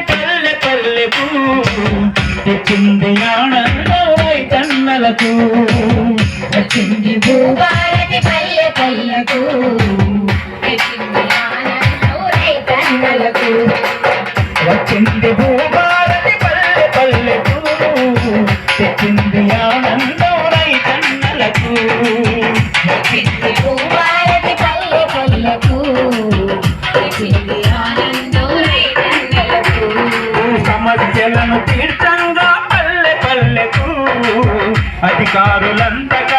పల్లె పల్లె తెచ్చింది నాడై కన్నలకు. తెచ్చింది భూవారని పల్లె పల్లెకు వచ్చింది భూభారతి పల్లె పల్లెకు తెచ్చింది ఆనందం రైతన్నలకు తెచ్చింది ప్రజలను తీర్థంగా పల్లె పల్లెకు. అధికారులంతగా